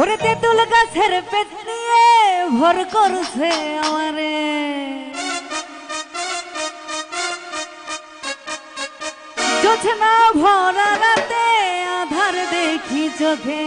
ওরে তেঁতুল গাছের পেট নিয়ে ভর করছে আমারে। জোছনা ভরা রাতে আধার দেখি চোখে।